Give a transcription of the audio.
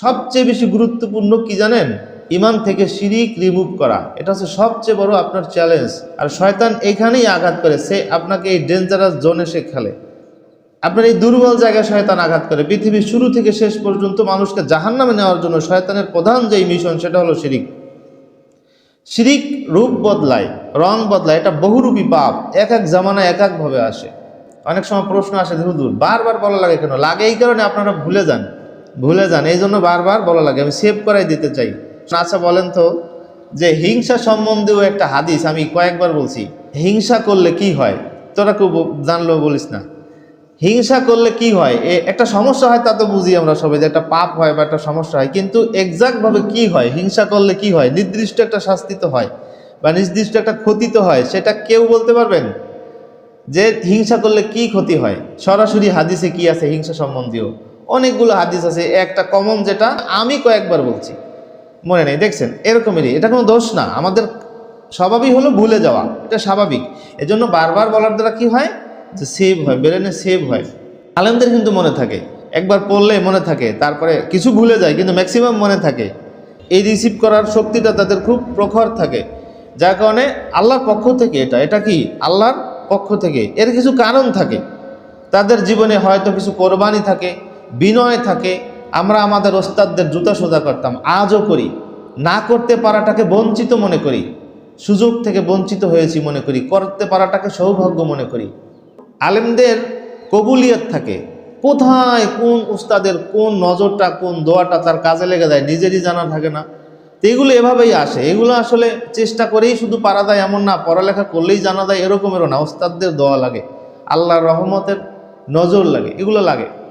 সবচেয়ে বেশি গুরুত্বপূর্ণ কি জানেন? ইমান থেকে শিরিক রিমুভ করা। এটা হচ্ছে সবচেয়ে বড় আপনার চ্যালেঞ্জ আর শয়তান এখানেই আঘাত করে, সে আপনাকে এই ডেঞ্জারাস জোনে সে খেলে। আপনার এই দুর্বল জায়গায় শয়তান আঘাত করে। পৃথিবীর শুরু থেকে শেষ পর্যন্ত মানুষকে জাহান্নামে নেওয়ার জন্য শয়তানের প্রধান যেই মিশন সেটা হলো শিরিক। শিরিক রূপ বদলায়, রং বদলায়। এটা বহুরূপী পাপ। এক এক জামানায় এক একভাবে আসে। অনেক সময় প্রশ্ন আসে হুদুর বারবার বলা লাগে কেন? লাগে এই কারণে আপনারা ভুলে যান। ভুলে যান। এই জন্য বারবার বলা লাগে, আমি সেভ করাই দিতে চাই। আচ্ছা বলেন তো, যে হিংসা সম্বন্ধেও একটা হাদিস আমি কয়েকবার বলছি। হিংসা করলে কি হয়? তোরা কেউ জানলো বলিস না। হিংসা করলে কি হয়? এ, একটা সমস্যা হয় তা তো বুঝি আমরা সবাই, যে একটা পাপ হয় বা একটা সমস্যা হয়। কিন্তু এক্সাক্টভাবে কি হয়? হিংসা করলে কি হয়? নির্দিষ্ট একটা শাস্তি তো হয় বা নির্দিষ্ট একটা ক্ষতি তো হয়, সেটা কেউ বলতে পারবেন? যে হিংসা করলে কি ক্ষতি হয়? সরাসরি হাদিসে কি আছে হিংসা সম্বন্ধীয়? অনেকগুলো হাদিস আছে, একটা কমন যেটা আমি কয়েকবার বলছি। মনে নেই, দেখছেন? এরকমেরই এটা কোনো দোষ না। আমাদের স্বভাবই হলো ভুলে যাওয়া, এটা স্বাভাবিক। এজন্য বারবার বলার দ্বারা কি হয়? যে সেভ হয় ব্রেনে সেভ হয়। আলেমদের কিন্তু মনে থাকে, একবার পড়লে মনে থাকে, তারপরে কিছু ভুলে যায়, কিন্তু ম্যাক্সিমাম মনে থাকে। এই রিসিভ করার শক্তিটা তাদের খুব প্রখর থাকে। যার কারণে আল্লাহর পক্ষ থেকে এটা এটা কি? আল্লাহর পক্ষ থেকে। এর কিছু কারণ থাকে। তাদের জীবনে হয়তো কিছু কোরবানি থাকে বিনয় থাকে, আমরা আমাদের ওস্তাদদের জুতা সোজা করতাম। আজও করি। না করতে পারাটাকে বঞ্চিত মনে করি। সুযোগ থেকে বঞ্চিত হয়েছি মনে করি। করতে পারাটাকে সৌভাগ্য মনে করি। আলেমদের কবুলিয়ত থাকে। কোথায় কোন উস্তাদের কোন নজরটা, কোন দোয়াটা তার কাজে লেগে যায় নিজেরই জানা থাকে না। তো এগুলো এভাবেই আসে। এগুলো আসলে চেষ্টা করেই শুধু পারা দেয় এমন না, পড়ালেখা করলেই জানা যায় এরকমেরও না। ওস্তাদদের দোয়া লাগে। আল্লাহর রহমতের নজর লাগে। এগুলো লাগে।